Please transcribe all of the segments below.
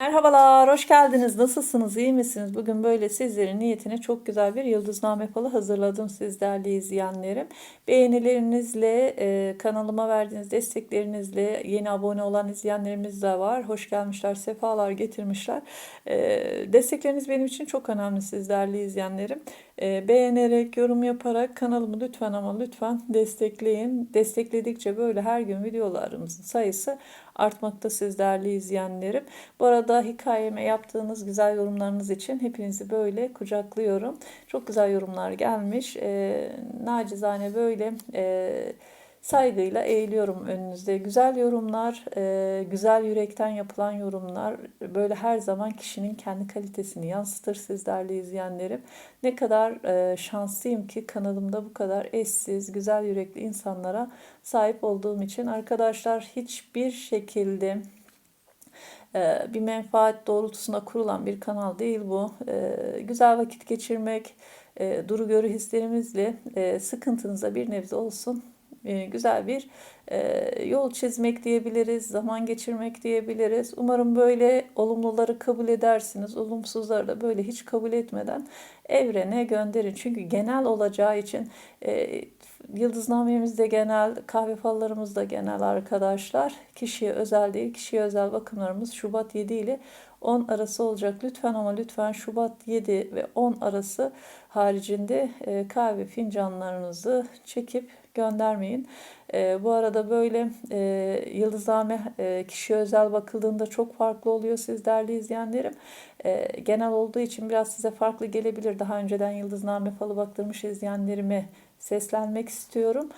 Merhabalar, hoş geldiniz. Nasılsınız, iyi misiniz? Bugün böyle sizlerin niyetine çok güzel bir yıldızname falı hazırladım siz değerli izleyenlerim. Beğenilerinizle, e, kanalıma verdiğiniz desteklerinizle yeni abone olan izleyenlerimiz de var. Hoş gelmişler, sefalar getirmişler. E, destekleriniz benim için çok önemli siz değerli izleyenlerim. E, beğenerek, yorum yaparak kanalımı lütfen ama lütfen destekleyin. Destekledikçe böyle her gün videolarımızın sayısı artmakta siz değerli izleyenlerim. Bu arada hikayeme yaptığınız güzel yorumlarınız için hepinizi böyle kucaklıyorum. Çok güzel yorumlar gelmiş. E, nacizane böyle e, saygıyla eğiliyorum önünüzde. Güzel yorumlar, e, güzel yürekten yapılan yorumlar böyle her zaman kişinin kendi kalitesini yansıtır siz değerli izleyenlerim. Ne kadar e, şanslıyım ki kanalımda bu kadar eşsiz, güzel yürekli insanlara sahip olduğum için arkadaşlar hiçbir şekilde e, bir menfaat doğrultusunda kurulan bir kanal değil bu. Güzel vakit geçirmek, duru görü hislerimizle sıkıntınıza bir nebze olsun güzel bir yol çizmek diyebiliriz, zaman geçirmek diyebiliriz. Umarım böyle olumluları kabul edersiniz, olumsuzları da böyle hiç kabul etmeden evrene gönderin. Çünkü genel olacağı için Yıldıznamemiz de genel, kahve fallarımız da genel arkadaşlar. Kişiye özel değil, kişiye özel bakımlarımız Şubat 7 ile 10 arası olacak. Lütfen ama lütfen Şubat 7 ve 10 arası haricinde e, kahve fincanlarınızı çekip göndermeyin. E, bu arada böyle e, yıldızname e, kişiye özel bakıldığında çok farklı oluyor siz değerli izleyenlerim. E, genel olduğu için biraz size farklı gelebilir. Daha önceden yıldızname falı baktırmış izleyenlerime seslenmek istiyorum.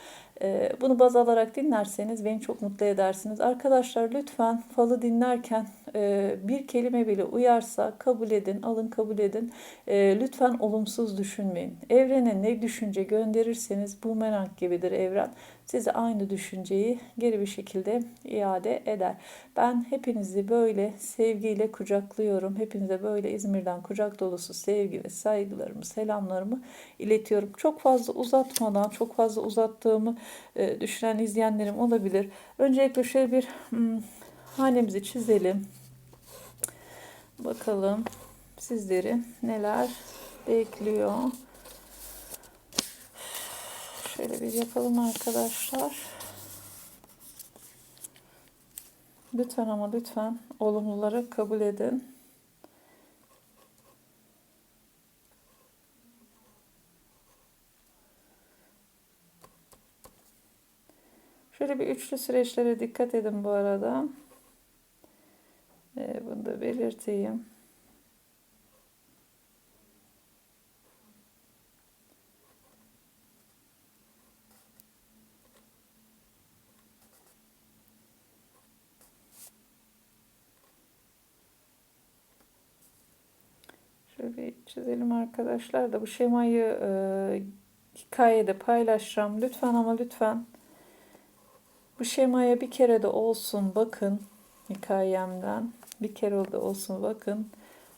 Ee, bunu baz alarak dinlerseniz beni çok mutlu edersiniz. Arkadaşlar lütfen falı dinlerken e, bir kelime bile uyarsa kabul edin, alın kabul edin. E, lütfen olumsuz düşünmeyin. Evrene ne düşünce gönderirseniz bu merak gibidir evren. Size aynı düşünceyi geri bir şekilde iade eder. Ben hepinizi böyle sevgiyle kucaklıyorum. Hepinize böyle İzmir'den kucak dolusu sevgi ve saygılarımı, selamlarımı iletiyorum. Çok fazla uzatmadan, çok fazla uzattığımı e, düşünen izleyenlerim olabilir. Öncelikle şöyle bir hmm, hanemizi çizelim. Bakalım sizleri neler bekliyor. Şöyle bir yapalım arkadaşlar. Lütfen ama lütfen olumluları kabul edin. Şöyle bir üçlü süreçlere dikkat edin bu arada. Ee, bunu da belirteyim. Şöyle bir çizelim arkadaşlar da bu şemayı e, hikayede paylaşacağım. Lütfen ama lütfen bu şemaya bir kere de olsun bakın hikayemden. Bir kere de olsun bakın.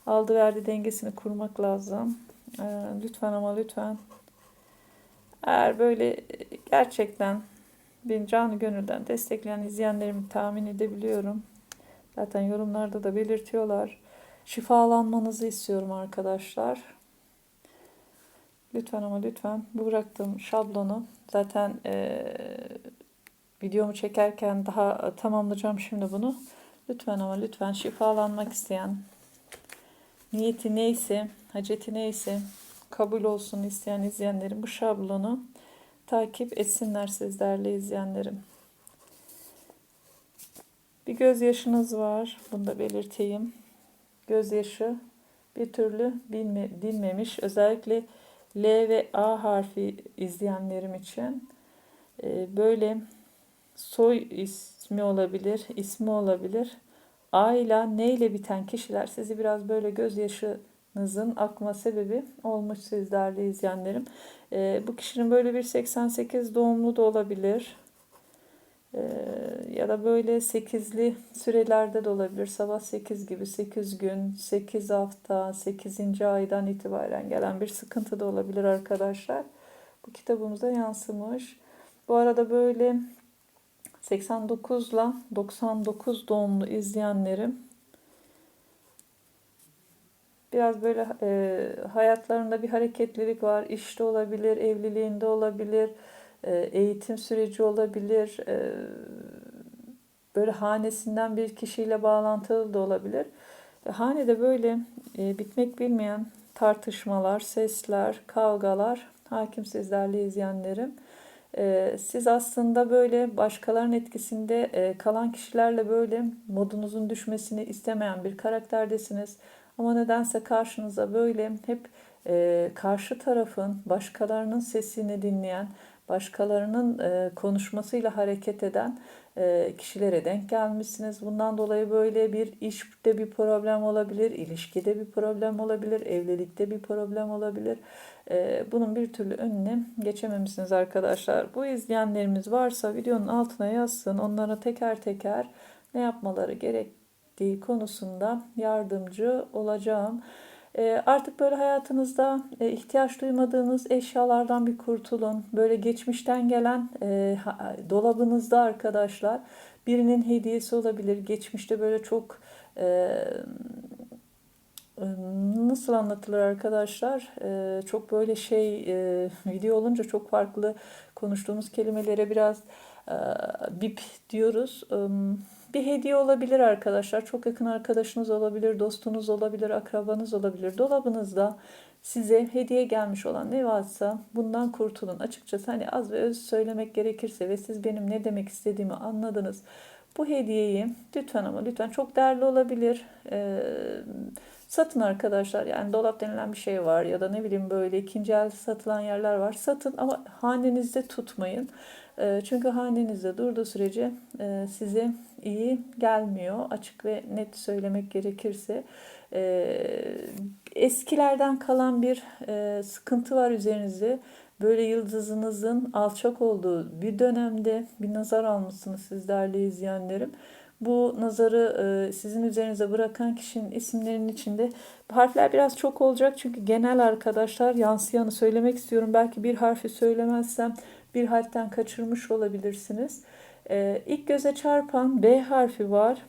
Aldı verdi dengesini kurmak lazım. Ee, lütfen ama lütfen. Eğer böyle gerçekten beni canı gönülden destekleyen izleyenlerimi tahmin edebiliyorum. Zaten yorumlarda da belirtiyorlar. Şifalanmanızı istiyorum arkadaşlar. Lütfen ama lütfen bu bıraktığım şablonu zaten e, videomu çekerken daha tamamlayacağım şimdi bunu. Lütfen ama lütfen şifalanmak isteyen niyeti neyse, haceti neyse kabul olsun isteyen izleyenlerim bu şablonu takip etsinler siz değerli izleyenlerim. Bir gözyaşınız var. Bunu da belirteyim. Gözyaşı bir türlü bilme, dinmemiş. Özellikle L ve A harfi izleyenlerim için e, böyle soy ismi olabilir, ismi olabilir. A ile N ile biten kişiler sizi biraz böyle gözyaşınızın akma sebebi olmuş siz değerli izleyenlerim. E, bu kişinin böyle bir 88 doğumlu da olabilir. E, ya da böyle 8'li sürelerde de olabilir. Sabah 8 gibi 8 gün, 8 hafta, 8. aydan itibaren gelen bir sıkıntı da olabilir arkadaşlar. Bu kitabımıza yansımış. Bu arada böyle 89 ile 99 doğumlu izleyenlerim Biraz böyle e, hayatlarında bir hareketlilik var. İşte olabilir, evliliğinde olabilir, e, eğitim süreci olabilir. E, böyle hanesinden bir kişiyle bağlantılı da olabilir. E, hanede böyle e, bitmek bilmeyen tartışmalar, sesler, kavgalar hakim sizlerle izleyenlerim. E, siz aslında böyle başkalarının etkisinde e, kalan kişilerle böyle modunuzun düşmesini istemeyen bir karakterdesiniz. Ama nedense karşınıza böyle hep e, karşı tarafın başkalarının sesini dinleyen, başkalarının e, konuşmasıyla hareket eden e, kişilere denk gelmişsiniz. Bundan dolayı böyle bir işte bir problem olabilir, ilişkide bir problem olabilir, evlilikte bir problem olabilir. E, bunun bir türlü önüne geçememişsiniz arkadaşlar. Bu izleyenlerimiz varsa videonun altına yazsın. Onlara teker teker ne yapmaları gerektiği konusunda yardımcı olacağım. E, artık böyle hayatınızda e, ihtiyaç duymadığınız eşyalardan bir kurtulun. Böyle geçmişten gelen e, dolabınızda arkadaşlar birinin hediyesi olabilir. Geçmişte böyle çok nasıl anlatılır arkadaşlar? Çok böyle şey video olunca çok farklı konuştuğumuz kelimelere biraz bip diyoruz. Bir hediye olabilir arkadaşlar. Çok yakın arkadaşınız olabilir, dostunuz olabilir, akrabanız olabilir. Dolabınızda size hediye gelmiş olan ne varsa bundan kurtulun. Açıkçası hani az ve öz söylemek gerekirse ve siz benim ne demek istediğimi anladınız. Bu hediyeyi lütfen ama lütfen çok değerli olabilir. Ee, satın arkadaşlar. Yani dolap denilen bir şey var ya da ne bileyim böyle ikinci el satılan yerler var. Satın ama hanenizde tutmayın. Ee, çünkü hanenizde durduğu sürece e, size iyi gelmiyor. Açık ve net söylemek gerekirse. Ee, eskilerden kalan bir e, sıkıntı var üzerinizde. Böyle yıldızınızın alçak olduğu bir dönemde bir nazar almışsınız siz değerli izleyenlerim. Bu nazarı e, sizin üzerinize bırakan kişinin isimlerinin içinde harfler biraz çok olacak. Çünkü genel arkadaşlar yansıyanı söylemek istiyorum. Belki bir harfi söylemezsem bir harften kaçırmış olabilirsiniz. Ee, ilk göze çarpan B harfi var.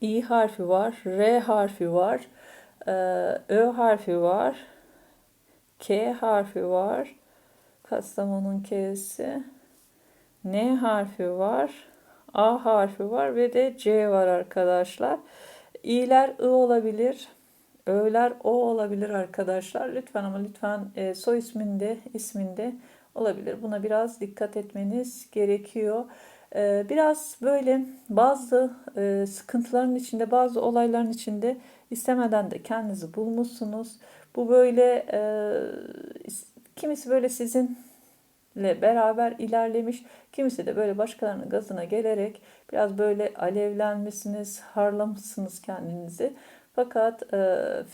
İ harfi var. R harfi var. Ee, Ö harfi var. K harfi var. Kastamonu'nun K'si. N harfi var. A harfi var ve de C var arkadaşlar. İ'ler I olabilir. Ö'ler O olabilir arkadaşlar. Lütfen ama lütfen e, soy isminde, isminde olabilir. Buna biraz dikkat etmeniz gerekiyor. Ee, biraz böyle bazı e, sıkıntıların içinde, bazı olayların içinde istemeden de kendinizi bulmuşsunuz. Bu böyle e, kimisi böyle sizinle beraber ilerlemiş, kimisi de böyle başkalarının gazına gelerek biraz böyle alevlenmişsiniz, harlamışsınız kendinizi. Fakat e,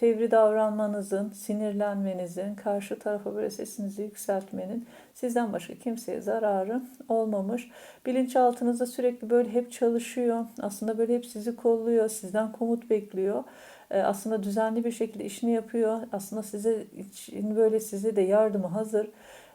fevri davranmanızın, sinirlenmenizin, karşı tarafa böyle sesinizi yükseltmenin sizden başka kimseye zararı olmamış. Bilinçaltınızda sürekli böyle hep çalışıyor. Aslında böyle hep sizi kolluyor, sizden komut bekliyor. E, aslında düzenli bir şekilde işini yapıyor. Aslında size için böyle size de yardımı hazır.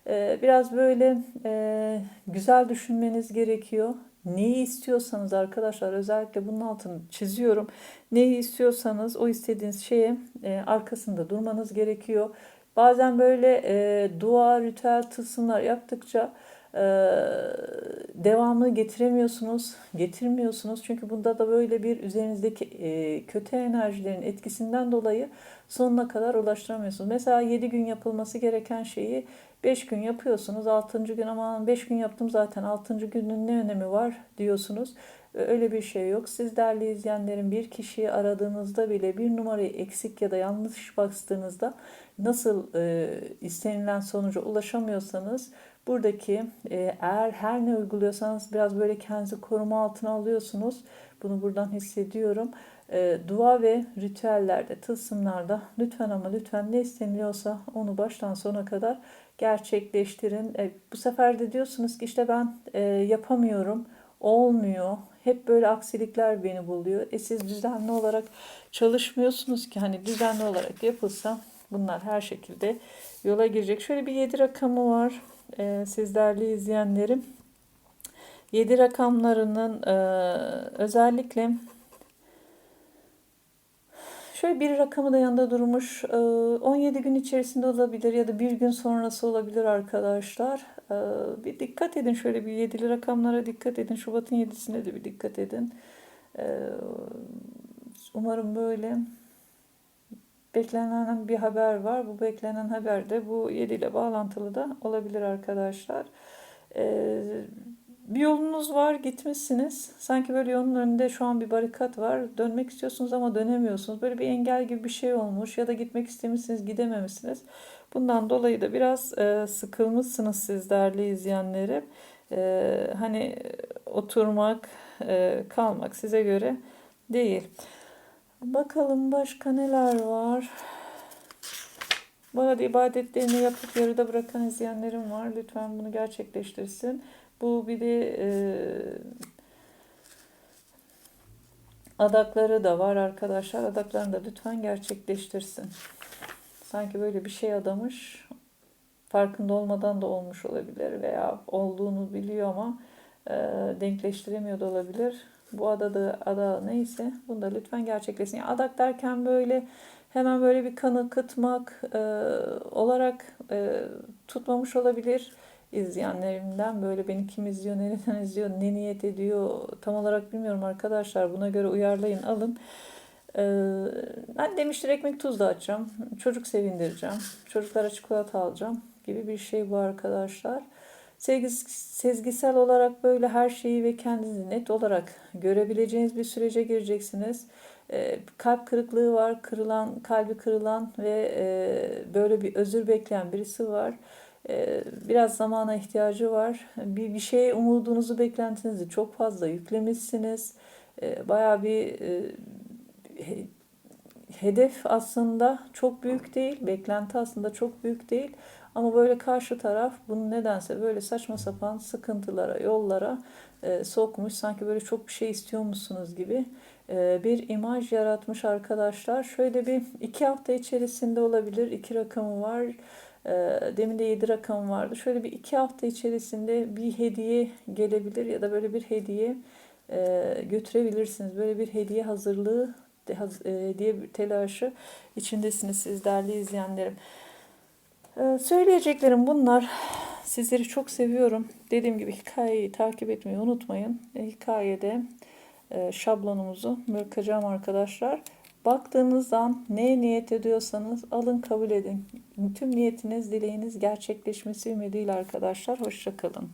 E, biraz böyle e, güzel düşünmeniz gerekiyor. Neyi istiyorsanız arkadaşlar özellikle bunun altını çiziyorum. Neyi istiyorsanız o istediğiniz şeye e, arkasında durmanız gerekiyor. Bazen böyle e, dua, ritüel, tılsımlar yaptıkça e, devamını getiremiyorsunuz, getirmiyorsunuz. Çünkü bunda da böyle bir üzerinizdeki e, kötü enerjilerin etkisinden dolayı sonuna kadar ulaştıramıyorsunuz. Mesela 7 gün yapılması gereken şeyi 5 gün yapıyorsunuz. 6. gün ama 5 gün yaptım zaten 6. günün ne önemi var diyorsunuz. Öyle bir şey yok. Siz değerli izleyenlerin bir kişiyi aradığınızda bile bir numarayı eksik ya da yanlış bastığınızda nasıl e, istenilen sonuca ulaşamıyorsanız buradaki e, eğer her ne uyguluyorsanız biraz böyle kendinizi koruma altına alıyorsunuz. Bunu buradan hissediyorum. E, dua ve ritüellerde, tılsımlarda lütfen ama lütfen ne isteniliyorsa onu baştan sona kadar gerçekleştirin. E, bu sefer de diyorsunuz ki işte ben e, yapamıyorum, olmuyor. Hep böyle aksilikler beni buluyor. E siz düzenli olarak çalışmıyorsunuz ki hani düzenli olarak yapılsa bunlar her şekilde yola girecek. Şöyle bir 7 rakamı var e, siz değerli izleyenlerim. 7 rakamlarının e, özellikle şöyle bir rakamı da yanında durmuş. Ee, 17 gün içerisinde olabilir ya da bir gün sonrası olabilir arkadaşlar. Ee, bir dikkat edin şöyle bir yedili rakamlara dikkat edin. Şubat'ın 7'sine de bir dikkat edin. Ee, umarım böyle beklenen bir haber var. Bu beklenen haber de bu 7 ile bağlantılı da olabilir arkadaşlar. Ee, bir yolunuz var gitmişsiniz. Sanki böyle yolun önünde şu an bir barikat var. Dönmek istiyorsunuz ama dönemiyorsunuz. Böyle bir engel gibi bir şey olmuş ya da gitmek istemişsiniz gidememişsiniz. Bundan dolayı da biraz e, sıkılmışsınız siz değerli izleyenlerim. E, hani oturmak, e, kalmak size göre değil. Bakalım başka neler var. Bu arada ibadetlerini yapıp yarıda bırakan izleyenlerim var. Lütfen bunu gerçekleştirsin. Bu bir de e, adakları da var arkadaşlar. Adaklarını da lütfen gerçekleştirsin. Sanki böyle bir şey adamış. Farkında olmadan da olmuş olabilir veya olduğunu biliyor ama e, denkleştiremiyor da olabilir. Bu adada ada neyse bunu da lütfen gerçekleşsin. Yani adak derken böyle hemen böyle bir kanı kıtmak e, olarak e, tutmamış olabilir izleyenlerimden böyle beni kim izliyor, nereden izliyor, ne niyet ediyor tam olarak bilmiyorum arkadaşlar. Buna göre uyarlayın, alın. Ee, ben demiştir ekmek tuz dağıtacağım, çocuk sevindireceğim, çocuklara çikolata alacağım gibi bir şey bu arkadaşlar. Sezgisel olarak böyle her şeyi ve kendinizi net olarak görebileceğiniz bir sürece gireceksiniz. Ee, kalp kırıklığı var, kırılan, kalbi kırılan ve e, böyle bir özür bekleyen birisi var. Ee, biraz zamana ihtiyacı var. Bir, bir şeye umudunuzu, beklentinizi çok fazla yüklemişsiniz. Ee, bayağı bir e, hedef aslında çok büyük değil, beklenti aslında çok büyük değil. Ama böyle karşı taraf bunu nedense böyle saçma sapan sıkıntılara, yollara e, sokmuş. Sanki böyle çok bir şey istiyormuşsunuz gibi e, bir imaj yaratmış arkadaşlar. Şöyle bir iki hafta içerisinde olabilir. iki rakamı var. E, demin de 7 rakam vardı. Şöyle bir iki hafta içerisinde bir hediye gelebilir ya da böyle bir hediye e, götürebilirsiniz. Böyle bir hediye hazırlığı diye bir telaşı içindesiniz siz değerli izleyenlerim. Söyleyeceklerim bunlar. Sizleri çok seviyorum. Dediğim gibi hikayeyi takip etmeyi unutmayın. Hikayede şablonumuzu bırakacağım arkadaşlar. Baktığınız an neye niyet ediyorsanız alın kabul edin. Tüm niyetiniz, dileğiniz gerçekleşmesi ümidiyle arkadaşlar. Hoşçakalın.